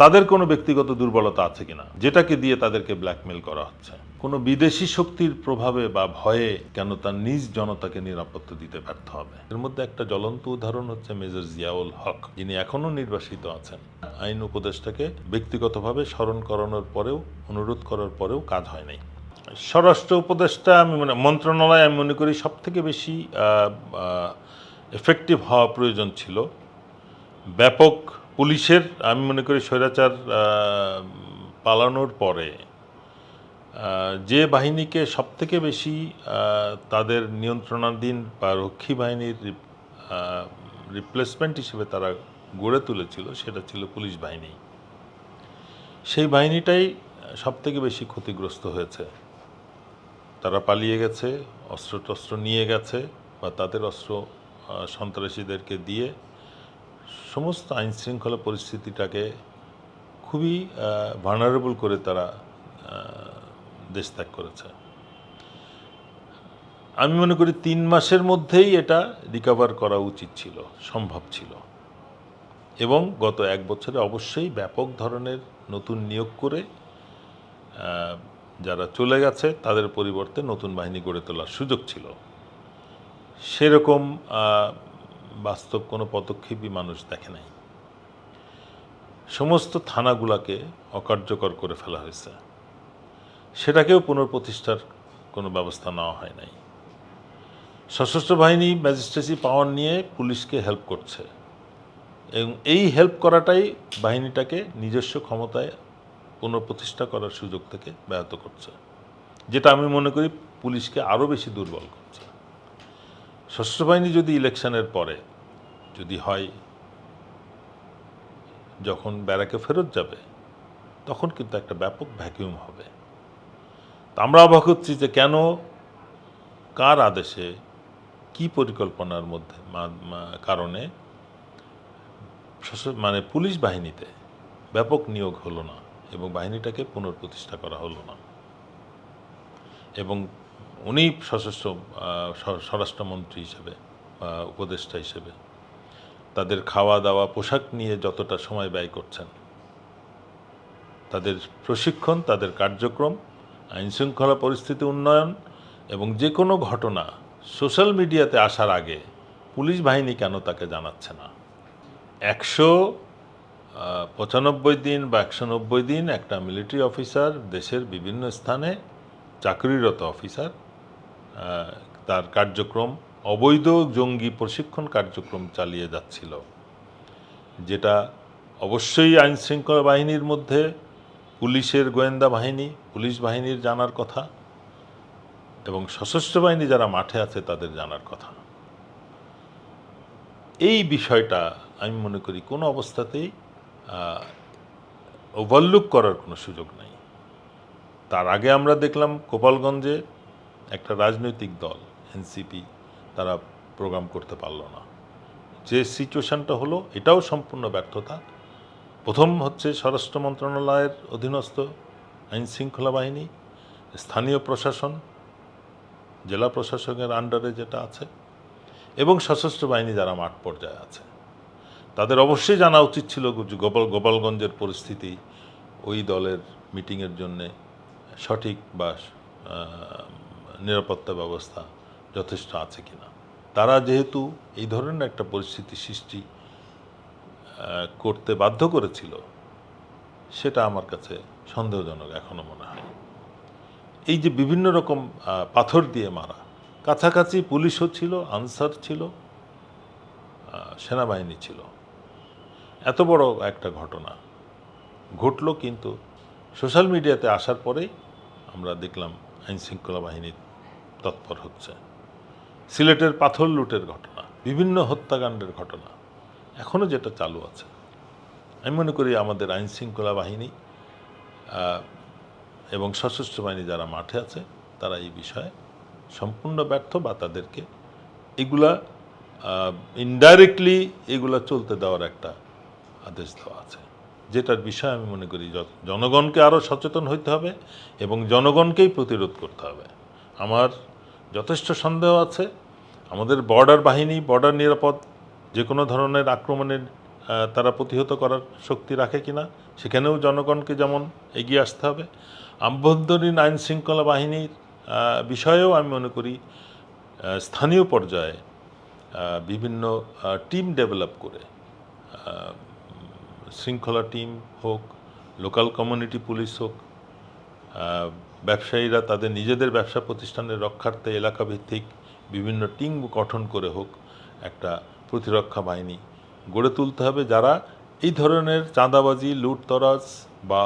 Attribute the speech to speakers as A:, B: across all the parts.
A: তাদের কোনো ব্যক্তিগত দুর্বলতা আছে কিনা? যেটাকে দিয়ে তাদেরকে ব্ল্যাকমেল করা হচ্ছে। কোনো বিদেশি শক্তির প্রভাবে বা ভয়ে কেন তার নিজ জনতাকে নিরাপত্তা দিতে ব্যর্থ হবে? এর মধ্যে একটা জ্বলন্ত উদাহরণ হচ্ছে মেজর জিয়াউল হক, যিনি এখনও নির্বাসিত আছেন। আইন উপদেষ্টাকে ব্যক্তিগতভাবে স্মরণ করানোর পরেও, অনুরোধ করার পরেও কাজ হয় নাই। স্বরাষ্ট্র উপদেষ্টা, আমি মানে মন্ত্রণালয়, আমি মনে করি সব থেকে বেশি এফেক্টিভ হওয়া প্রয়োজন ছিল। ব্যাপক পুলিশের, আমি মনে করি স্বৈরাচার পালানোর পরে যে বাহিনীকে সবথেকে বেশি তাদের নিয়ন্ত্রণাধীন বা রক্ষী বাহিনীর রিপ্লেসমেন্ট হিসেবে তারা গড়ে তুলেছিল সেটা ছিল পুলিশ বাহিনী। সেই বাহিনীটাই সবথেকে বেশি ক্ষতিগ্রস্ত হয়েছে। তারা পালিয়ে গেছে অস্ত্র টস্ত্র নিয়ে গেছে বা তাদের অস্ত্র সন্ত্রাসীদেরকে দিয়ে সমস্ত আইন শৃঙ্খলা পরিস্থিতিটাকে খুবই ভার্নারেবল করে তারা দেশ ত্যাগ করেছে। আমি মনে করি তিন মাসের মধ্যেই এটা রিকভার করা উচিত ছিল, সম্ভব ছিল। এবং গত এক বছরে অবশ্যই ব্যাপক ধরনের নতুন নিয়োগ করে যারা চলে গেছে, তাদের পরিবর্তে নতুন বাহিনী গড়ে তোলার সুযোগ ছিল। সেরকম বাস্তব কোনো পদক্ষেপই মানুষ দেখে নাই। সমস্ত থানাগুলাকে অকার্যকর করে ফেলা হয়েছে। সেটাকেও পুনঃপ্রতিষ্ঠার কোনো ব্যবস্থা নেওয়া হয় নাই। সশস্ত্র বাহিনী, ম্যাজিস্ট্রেসি পাওয়ার নিয়ে পুলিশকে হেল্প করছে। এবং এই হেল্প করাটাই বাহিনীটাকে নিজস্ব ক্ষমতায় পুনঃপ্রতিষ্ঠা করার সুযোগ থেকে ব্যাহত করছে। যেটা আমি মনে করি পুলিশকে আরও বেশি দুর্বল করছে। বাহিনী যদি ইলেকশনের পরে যদি হয়, যখন ব্যারাকে ফেরত যাবে, তখন কিন্তু একটা ব্যাপক ভ্যাকিউম হবে। তা আমরা অবাক হচ্ছি যে কেন, কার আদেশে, কি পরিকল্পনার মধ্যে কারণে মানে পুলিশ বাহিনীতে ব্যাপক নিয়োগ হলো না এবং বাহিনীটাকে পুনঃপ্রতিষ্ঠা করা হলো না। এবং উনি সশস্ত্র স্বরাষ্ট্রমন্ত্রী হিসেবে উপদেষ্টা হিসেবে তাদের খাওয়া দাওয়া পোশাক নিয়ে যতটা সময় ব্যয় করছেন, তাদের প্রশিক্ষণ, তাদের কার্যক্রম আইন শৃঙ্খলা পরিস্থিতি উন্নয়ন এবং যে কোনো ঘটনা সোশ্যাল মিডিয়াতে আসার আগে পুলিশ বাহিনী কেন তাকে জানাচ্ছে না? একশো পঁচানব্বই দিন বা একশো নব্বই দিন একটা মিলিটারি অফিসার দেশের বিভিন্ন স্থানে চাকরিরত অফিসার তার কার্যক্রম, অবৈধ জঙ্গি প্রশিক্ষণ কার্যক্রম চালিয়ে যাচ্ছিল, যেটা অবশ্যই আইনশৃঙ্খলা বাহিনীর মধ্যে, পুলিশের গোয়েন্দা বাহিনী, পুলিশ বাহিনীর জানার কথা, এবং সশস্ত্র বাহিনী যারা মাঠে আছে তাদের জানার কথা। এই বিষয়টা আমি মনে করি কোনো অবস্থাতেই ওভারলুক করার কোনো সুযোগ নাই। তার আগে আমরা দেখলাম গোপালগঞ্জে একটা রাজনৈতিক দল, এনসিপি, তারা প্রোগ্রাম করতে পারল না। যে সিচুয়েশনটা হলো, এটাও সম্পূর্ণ ব্যর্থতা। প্রথম হচ্ছে স্বরাষ্ট্র মন্ত্রণালয়ের অধীনস্থ আইন শৃঙ্খলা বাহিনী, স্থানীয় প্রশাসন, জেলা প্রশাসকের আন্ডারে যেটা আছে, এবং সশস্ত্র বাহিনী যারা মাঠ পর্যায়ে আছে। তাদের অবশ্যই জানা উচিত ছিল গোপাল, গোপালগঞ্জের পরিস্থিতি ওই দলের মিটিংয়ের জন্যে সঠিক বা নিরাপত্তা ব্যবস্থা যথেষ্ট আছে কিনা। তারা যেহেতু এই ধরনের একটা পরিস্থিতি সৃষ্টি করতে বাধ্য করেছিল, সেটা আমার কাছে সন্দেহজনক এখনও মনে হয়। এই যে বিভিন্ন রকম পাথর দিয়ে মারা, কাছাকাছি পুলিশও ছিল, আনসার ছিল সেনাবাহিনী ছিল। এত বড় একটা ঘটনা। ঘটলো কিন্তু সোশ্যাল মিডিয়াতে আসার পরেই আমরা দেখলাম আইন শৃঙ্খলা বাহিনী তৎপর হচ্ছে। সিলেটের পাথর লুটের ঘটনা, বিভিন্ন হত্যাকাণ্ডের ঘটনা এখনও যেটা চালু আছে। আমি মনে করি আমাদের আইন শৃঙ্খলা বাহিনী এবং সশস্ত্র বাহিনী যারা মাঠে আছে, তারা এই বিষয়ে সম্পূর্ণ ব্যর্থ বা তাদেরকে এগুলা ইনডাইরেক্টলি এগুলা চলতে দেওয়ার একটা আদেশ দেওয়া আছে। যেটার বিষয়ে আমি মনে করি জনগণকে আরও সচেতন হইতে হবে এবং জনগণকেই প্রতিরোধ করতে হবে। আমার যথেষ্ট সন্দেহ আছে, আমাদের বর্ডার বাহিনী, বর্ডার নিরাপদ যে কোনো ধরনের আক্রমণের তারা প্রতিহত করার শক্তি রাখে কিনা, সেখানেও জনগণকে যেমন এগিয়ে আসতে হবে। আভ্যন্তরীণ আইন শৃঙ্খলা বাহিনীর বিষয়েও আমি মনে করি স্থানীয় পর্যায়ে বিভিন্ন টিম ডেভেলপ করে শৃঙ্খলা টিম হোক, লোকাল কমিউনিটি পুলিশ হোক ব্যবসায়ীরা তাদের নিজেদের ব্যবসা প্রতিষ্ঠানের রক্ষার্থে এলাকা ভিত্তিক বিভিন্ন টিম গঠন করে হোক একটা প্রতিরক্ষা বাহিনী গড়ে তুলতে হবে। যারা এই ধরনের চাঁদাবাজি, লুটতরাজ বা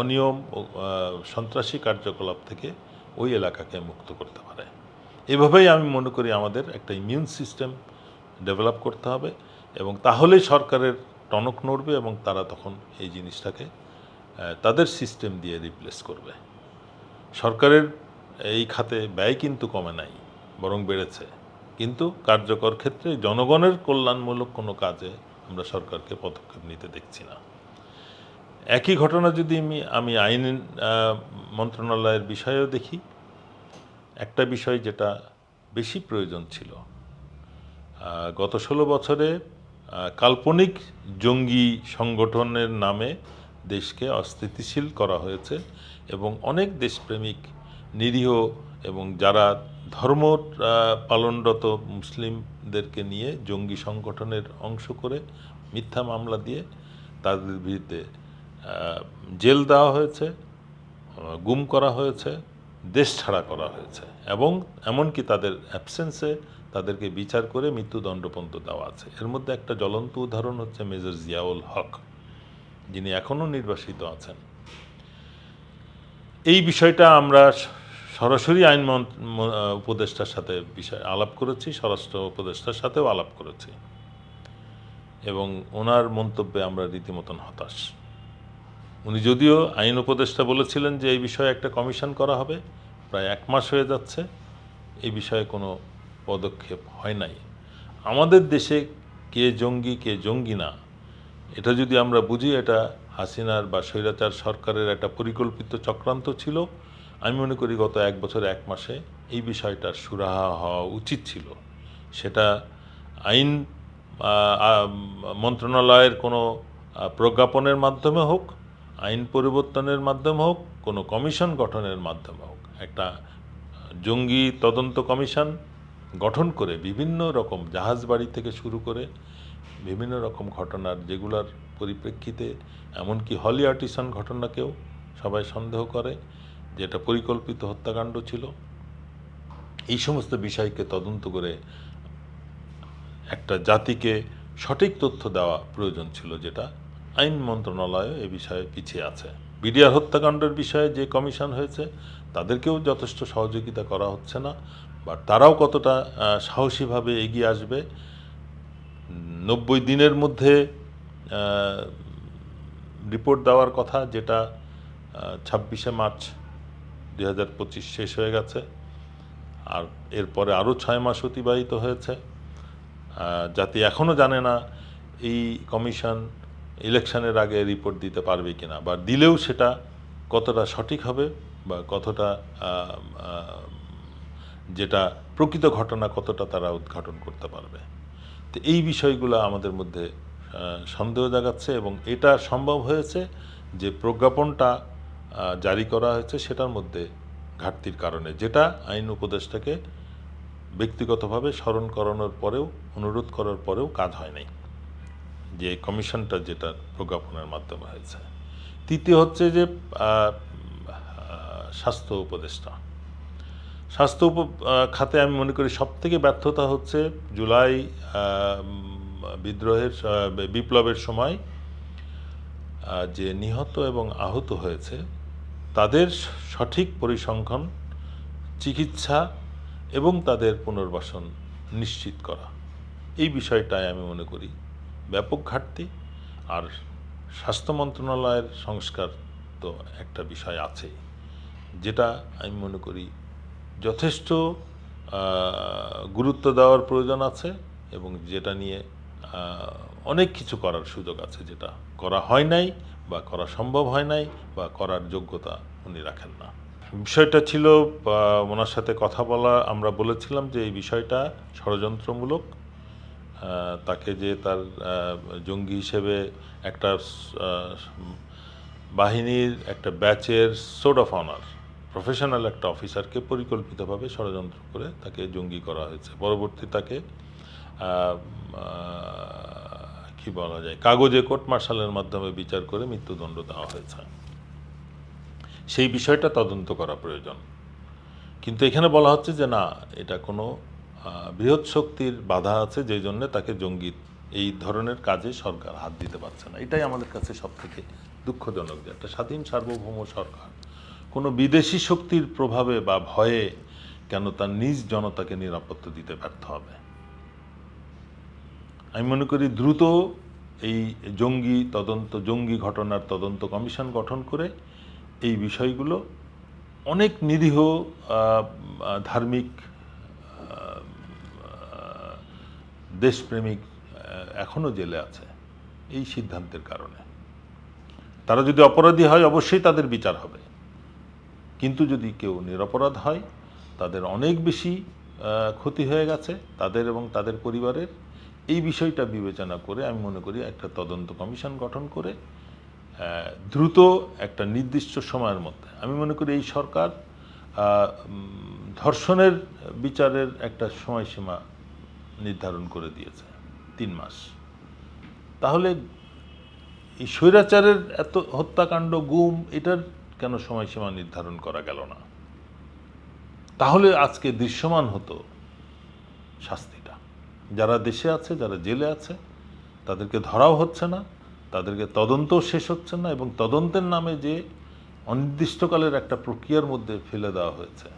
A: অনিয়ম সন্ত্রাসী কার্যকলাপ থেকে ওই এলাকাকে মুক্ত করতে পারে। এভাবেই আমি মনে করি আমাদের একটা ইমিউন সিস্টেম ডেভেলপ করতে হবে এবং তাহলেই সরকারের টনক নড়বে এবং তারা তখন এই জিনিসটাকে তাদের সিস্টেম দিয়ে রিপ্লেস করবে। সরকারের এই খাতে ব্যয় কিন্তু কমে নাই, বরং বেড়েছে। কিন্তু কার্যকর ক্ষেত্রে জনগণের কল্যাণমূলক কোনো কাজে আমরা সরকারকে পদক্ষেপ নিতে দেখছি না। একই ঘটনা যদি আমি আমি আইন মন্ত্রণালয়ের বিষয়েও দেখি, একটা বিষয় যেটা বেশি প্রয়োজন ছিল গত ষোলো বছরে কাল্পনিক জঙ্গি সংগঠনের নামে দেশকে অস্থিতিশীল করা হয়েছে এবং অনেক দেশপ্রেমিক, নিরীহ এবং যারা ধর্ম পালনরত মুসলিমদেরকে নিয়ে জঙ্গি সংগঠনের অংশ করে মিথ্যা মামলা দিয়ে তাদের বিরুদ্ধে জেল দেওয়া হয়েছে গুম করা হয়েছে, দেশ ছাড়া করা হয়েছে এবং এমনকি তাদের অ্যাবসেন্সে তাদেরকে বিচার করে মৃত্যুদণ্ড পর্যন্ত দেওয়া আছে। এর মধ্যে একটা জ্বলন্ত উদাহরণ হচ্ছে মেজর জিয়াউল হক, যিনি এখনও নির্বাসিত আছেন। এই বিষয়টা আমরা সরাসরি আইন উপদেষ্টার সাথে বিষয়, আলাপ করেছি, স্বরাষ্ট্র উপদেষ্টার সাথেও আলাপ করেছি। এবং ওনার মন্তব্যে আমরা রীতিমতন হতাশ। উনি যদিও আইন উপদেষ্টা বলেছিলেন যে এই বিষয়ে একটা কমিশন করা হবে, প্রায় এক মাস হয়ে যাচ্ছে, এই বিষয়ে কোনো পদক্ষেপ হয় নাই। আমাদের দেশে কে জঙ্গি কে জঙ্গি না, এটা যদি আমরা বুঝি, এটা হাসিনার বা স্বৈরাচার সরকারের একটা পরিকল্পিত চক্রান্ত ছিল। আমি মনে করি গত এক বছর, এক মাসে এই বিষয়টার সুরাহা হওয়া উচিত ছিল। সেটা আইন মন্ত্রণালয়ের কোনো প্রজ্ঞাপনের মাধ্যমে হোক, আইন পরিবর্তনের মাধ্যমে হোক, কোনো কমিশন গঠনের মাধ্যমে হোক, একটা জঙ্গি তদন্ত কমিশন গঠন করে বিভিন্ন রকম জাহাজ বাড়ি থেকে শুরু করে বিভিন্ন রকম ঘটনার যেগুলার পরিপ্রেক্ষিতে, এমনকি হলি আর্টিসান ঘটনাকেও সবাই সন্দেহ করে যে এটা পরিকল্পিত হত্যাকাণ্ড ছিল। এই সমস্ত বিষয়কে তদন্ত করে একটা জাতিকে সঠিক তথ্য দেওয়া প্রয়োজন ছিল যেটা আইন মন্ত্রণালয় এ বিষয়ে পিছিয়ে আছে। বিডিআর হত্যাকাণ্ডের বিষয়ে যে কমিশন হয়েছে, তাদেরকেও যথেষ্ট সহযোগিতা করা হচ্ছে না। বা তারাও কতটা সাহসীভাবে এগিয়ে আসবে, নব্বই দিনের মধ্যে রিপোর্ট দেওয়ার কথা যেটা ছাব্বিশে মার্চ দুই হাজার পঁচিশ শেষ হয়ে গেছে, আর এরপরে আরও ছয় মাস অতিবাহিত হয়েছে যাতে এখনও জানে না এই কমিশন ইলেকশনের আগে রিপোর্ট দিতে পারবে কিনা, বা দিলেও সেটা কতটা সঠিক হবে, বা কতটা যেটা প্রকৃত ঘটনা কতটা তারা উদ্ঘাটন করতে পারবে। তো এই বিষয়গুলো আমাদের মধ্যে সন্দেহ জাগাচ্ছে এবং এটা সম্ভব হয়েছে যে প্রজ্ঞাপনটা জারি করা হয়েছে সেটার মধ্যে ঘাটতির কারণে, যেটা আইন উপদেষ্টাকে ব্যক্তিগতভাবে স্মরণ করানোর পরেও, অনুরোধ করার পরেও কাজ হয় নাই যে কমিশনটা যেটা প্রজ্ঞাপনের মাধ্যমে হয়েছে। তৃতীয় হচ্ছে যে স্বাস্থ্য উপদেষ্টা। স্বাস্থ্য খাতে আমি মনে করি সব থেকে ব্যর্থতা হচ্ছে জুলাই বিদ্রোহের বিপ্লবের সময় যে নিহত এবং আহত হয়েছে, তাদের সঠিক পরিসংখ্যান, চিকিৎসা এবং তাদের পুনর্বাসন নিশ্চিত করা। এই বিষয়টায় আমি মনে করি ব্যাপক ঘাটতি। আর স্বাস্থ্য মন্ত্রণালয়ের সংস্কার তো একটা বিষয় আছেই, যেটা আমি মনে করি যথেষ্ট গুরুত্ব দেওয়ার প্রয়োজন আছে এবং যেটা নিয়ে অনেক কিছু করার সুযোগ আছে যেটা করা হয় নাই বা করা সম্ভব হয় নাই বা করার যোগ্যতা উনি রাখেন না। বিষয়টা ছিল ওনার সাথে কথা বলা, আমরা বলেছিলাম যে এই বিষয়টা ষড়যন্ত্রমূলক তাকে যে তার জঙ্গি হিসেবে একটা বাহিনীর একটা ব্যাচের সোড অফ অনার প্রফেশনাল একটা অফিসারকে পরিকল্পিতভাবে ষড়যন্ত্র করে তাকে জঙ্গি করা হয়েছে। পরবর্তী তাকে কি বলা যায়, কাগজে কোর্ট মার্শালের মাধ্যমে বিচার করে মৃত্যুদণ্ড দেওয়া হয়েছে। সেই বিষয়টা তদন্ত করা প্রয়োজন। কিন্তু এখানে বলা হচ্ছে যে না, এটা কোনো বৃহৎ শক্তির বাধা আছে যেই জন্য তাকে জঙ্গি, এই ধরনের কাজে সরকার হাত দিতে পারছে না। এটাই আমাদের কাছে সবথেকে দুঃখজনক যে একটা স্বাধীন সার্বভৌম সরকার কোনো বিদেশি শক্তির প্রভাবে বা ভয়ে কেন তার নিজ জনতাকে নিরাপত্তা দিতে ব্যর্থ হবে? আমি মনে করি দ্রুত এই জঙ্গি তদন্ত, জঙ্গি ঘটনার তদন্ত কমিশন গঠন করে এই বিষয়গুলো অনেক নিরীহ ধার্মিক দেশপ্রেমিক এখনও জেলে আছে এই সিদ্ধান্তের কারণে। তারা যদি অপরাধী হয়, অবশ্যই তাদের বিচার হবে। কিন্তু যদি কেউ নিরপরাধ হয়, তাদের অনেক বেশি ক্ষতি হয়ে গেছে, তাদের এবং তাদের পরিবারের। এই বিষয়টা বিবেচনা করে আমি মনে করি একটা তদন্ত কমিশন গঠন করে দ্রুত একটা নির্দিষ্ট সময়ের মধ্যে। আমি মনে করি এই সরকার ধর্ষণের বিচারের একটা সময়সীমা নির্ধারণ করে দিয়েছে, তিন মাস। তাহলে এই স্বৈরাচারের এত হত্যাকাণ্ড, গুম, এটার কেন সময়সীমা নির্ধারণ করা গেল না? তাহলে আজকে দৃশ্যমান হতো শাস্তিটা। যারা দেশে আছে, যারা জেলে আছে, তাদেরকে ধরাও হচ্ছে না, তাদেরকে তদন্তও শেষ হচ্ছে না এবং তদন্তের নামে যে অনির্দিষ্টকালের একটা প্রক্রিয়ার মধ্যে ফেলে দেওয়া হয়েছে,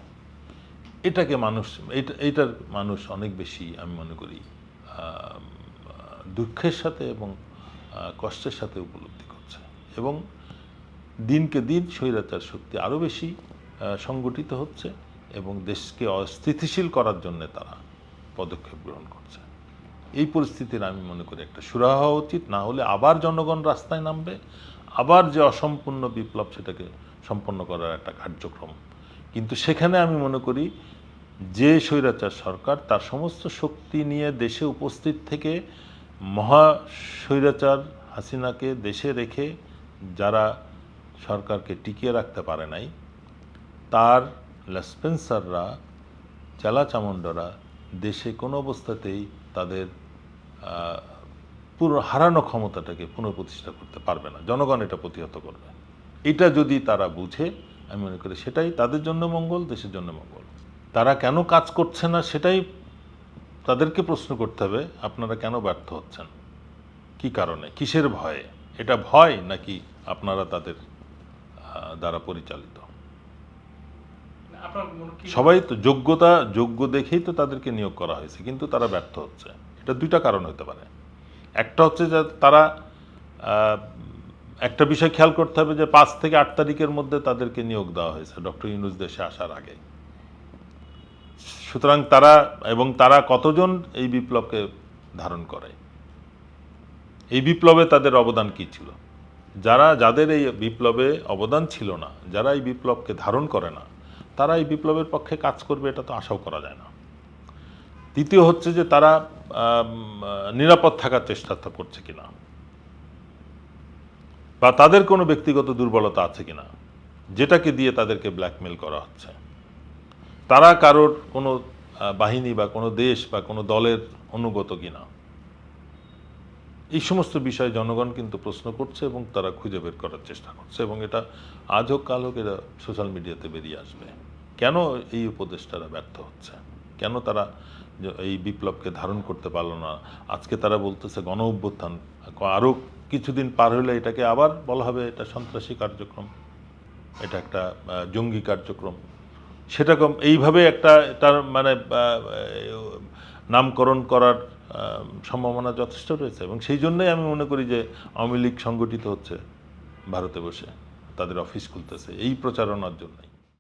A: এটাকে মানুষ, এটা এইটার মানুষ অনেক বেশি আমি মনে করি দুঃখের সাথে এবং কষ্টের সাথে উপলব্ধি করছে। এবং দিনকে দিন স্বৈরাচার শক্তি আরও বেশি সংগঠিত হচ্ছে এবং দেশকে অস্থিতিশীল করার জন্য তারা পদক্ষেপ গ্রহণ করছে। এই পরিস্থিতির আমি মনে করি একটা সুরাহা হওয়া উচিত, না হলে আবার জনগণ রাস্তায় নামবে, আবার যে অসম্পূর্ণ বিপ্লব সেটাকে সম্পন্ন করার একটা কার্যক্রম। কিন্তু সেখানে আমি মনে করি যে স্বৈরাচার সরকার তার সমস্ত শক্তি নিয়ে দেশে উপস্থিত থেকে মহা স্বৈরাচার হাসিনাকে দেশে রেখে যারা সরকারকে টিকিয়ে রাখতে পারে নাই, তার লেসপেন্সাররা চেলা চামুন্ডরা দেশে কোনো অবস্থাতেই তাদের পুরো হারানো ক্ষমতাটাকে পুনঃপ্রতিষ্ঠা করতে পারবে না। জনগণ এটা প্রতিহত করবে। এটা যদি তারা বুঝে, আমি মনে করি সেটাই তাদের জন্য মঙ্গল, দেশের জন্য মঙ্গল। তারা কেন কাজ করছে না সেটাই তাদেরকে প্রশ্ন করতে হবে, আপনারা কেন ব্যর্থ হচ্ছেন? কি কারণে? কিসের ভয়ে? এটা ভয় নাকি আপনারা তাদের দ্বারা পরিচালিত। সবাই তো যোগ্যতা যোগ্য দেখেই তো তাদেরকে নিয়োগ করা হয়েছে কিন্তু তারা ব্যর্থ হচ্ছে। এটা দুইটা কারণ হতে পারে। একটা হচ্ছে যে তারা একটা বিষয় খেয়াল করতে হবে যে পাঁচ থেকে আট তারিখের মধ্যে তাদেরকে নিয়োগ দেওয়া হয়েছে ডক্টর ইউনুস দেশে আসার আগে। সুতরাং তারা এবং তারা কতজন এই বিপ্লবকে ধারণ করে? এই বিপ্লবে তাদের অবদান কি ছিল? যারা যাদের এই বিপ্লবে অবদান ছিল না, যারা এই বিপ্লবকে ধারণ করে না, তারা এই বিপ্লবের পক্ষে কাজ করবে এটা তো আশাও করা যায় না। দ্বিতীয় হচ্ছে যে তারা নিরাপদ থাকার চেষ্টা করছে কিনা? বা তাদের কোনো ব্যক্তিগত দুর্বলতা আছে কিনা? যেটাকে দিয়ে তাদেরকে ব্ল্যাকমেল করা হচ্ছে। তারা কারোর কোনো বাহিনী বা কোনো দেশ বা কোনো দলের অনুগত কিনা? এই সমস্ত বিষয়ে জনগণ কিন্তু প্রশ্ন করছে এবং তারা খুঁজে বের করার চেষ্টা করছে এবং এটা আজ হোক, কাল হোক এটা সোশ্যাল মিডিয়াতে বেরিয়ে আসবে। কেন এই উপদেষ্টারা ব্যর্থ হচ্ছে? কেন তারা এই বিপ্লবকে ধারণ করতে পারল না? আজকে তারা বলতেছে গণ অভ্যুত্থান আরও কিছুদিন পার হলে এটাকে আবার বলা হবে এটা সন্ত্রাসী কার্যক্রম, এটা একটা জঙ্গি কার্যক্রম। সেরকম এইভাবে একটা, তার মানে নামকরণ করার সম্ভাবনা যথেষ্ট রয়েছে এবং সেই জন্যই আমি মনে করি যে আওয়ামী লীগ সংগঠিত হচ্ছে ভারতে বসে, তাদের অফিস খুলতেছে, এই প্রচারণার জন্যই।